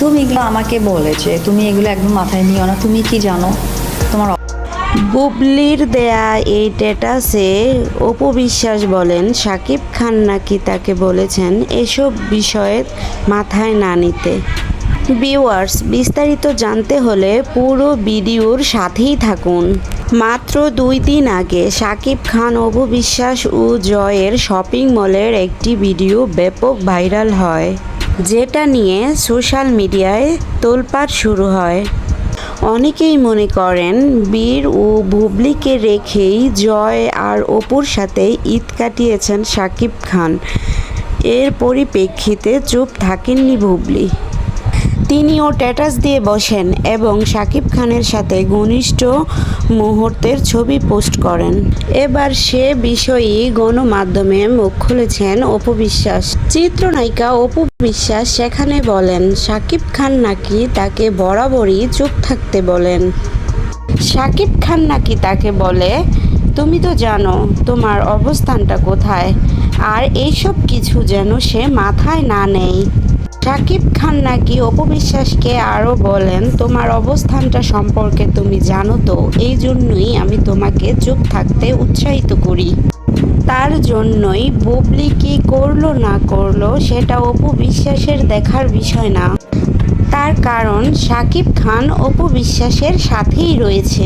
তুমি এগুলো আমাকে বলেছে তুমি এগুলো একদম মাথায় নিও না। তুমি কি জানো? তোমার বুবলির দেয়া এই স্ট্যাটাসে অপু বিশ্বাস বলেন, সাকিব খান নাকি তাকে বলেছেন এসব বিষয়ে মাথায় না নিতে। ভিউয়ার্স, বিস্তারিত জানতে হলে পুরো ভিডিওর সাথেই থাকুন। মাত্র দুই দিন আগে সাকিব খান, অপু বিশ্বাস ও জয়ের শপিং মলের একটি ভিডিও ব্যাপক ভাইরাল হয়। যেটা নিয়ে সোশ্যাল মিডিয়ায় তোলপাড় শুরু হয়। অনেকেই মনে করেন, বীর ও ভুবলিকে রেখেই জয় আর অপুর সাথে ঈদ কাটিয়েছেন শাকিব খান। এর পরিপ্রেক্ষিতে চুপ থাকেননি বুবলি। তিনিও ট্যাটাস দিয়ে বসেন এবং শাকিব খানের সাথে ঘনিষ্ঠ মুহূর্তের ছবি পোস্ট করেন। এবার সে বিষয়েই গণমাধ্যমে মুখ খুলেছেন অপু বিশ্বাস। চিত্রনায়িকা অপু বিশ্বাস সেখানে বলেন, শাকিব খান নাকি তাকে বরাবরই চুপ থাকতে বলেন। শাকিব খান নাকি তাকে বলে, তুমি তো জানো তোমার অবস্থানটা কোথায়, আর এইসব কিছু যেন সে মাথায় না নেই শাকিব খান নাকি অপবিশ্বাসকে আরও বলেন, তোমার অবস্থানটা সম্পর্কে তুমি জানো তো, এই জন্যই আমি তোমাকে চুপ থাকতে উৎসাহিত করি। তার জন্যই বুবলি কি করল না করল সেটা অপু বিশ্বাসের দেখার বিষয় না। তার কারণ শাকিব খান অপু বিশ্বাসের সাথেই রয়েছে।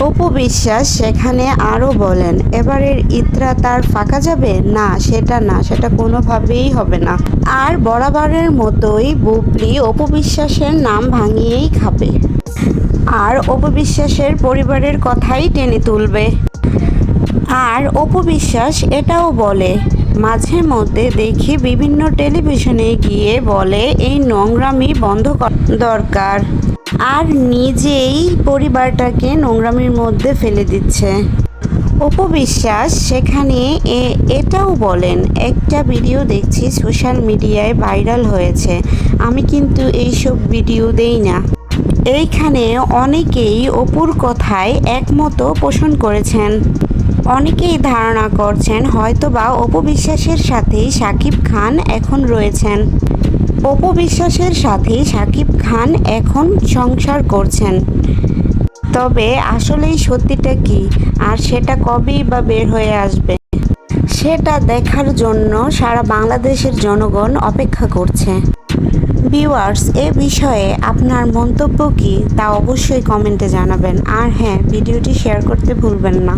অপু বিশ্বাস সেখানে আরও বলেন, এবারের ঈদরা তার ফাঁকা যাবে? না, সেটা না, সেটা কোনোভাবেই হবে না। আর বরাবরের মতোই বুবলি অপু বিশ্বাসের নাম ভাঙিয়েই খাবে। আর অপু বিশ্বাসের পরিবারের কথাই টেনে তুলবে। আর অপু বিশ্বাস এটাও বলে, মাঝে মধ্যে দেখি বিভিন্ন টেলিভিশনে গিয়ে বলে, এই নোংরামি বন্ধ করা দরকার। আর নিজেই পরিবারটাকে নোংরামির মধ্যে ফেলে দিচ্ছে। অপু বিশ্বাস সেখানে এটাও বলেন, একটা ভিডিও দেখছি সোশ্যাল মিডিয়ায় ভাইরাল হয়েছে। আমি কিন্তু এইসব ভিডিও দেই না। এইখানে অনেকেই অপুর কথায় একমত পোষণ করেছেন। অনেকেই ধারণা করছেন হয়তোবা অপু বিশ্বাসের সাথেই সাকিব খান এখন রয়েছেন। অপু বিশ্বাসের সাথে সাকিব খান এখন সংসার করছেন। তবে আসলেই সত্যিটা কি? আর সেটা কবেই বা বের হয়ে আসবে? সেটা দেখার জন্য সারা বাংলাদেশের জনগণ অপেক্ষা করছে। ভিউয়ার্স, এ বিষয়ে আপনার মন্তব্য কি? তা অবশ্যই কমেন্টে জানাবেন। আর হ্যাঁ ভিডিওটি শেয়ার করতে ভুলবেন না।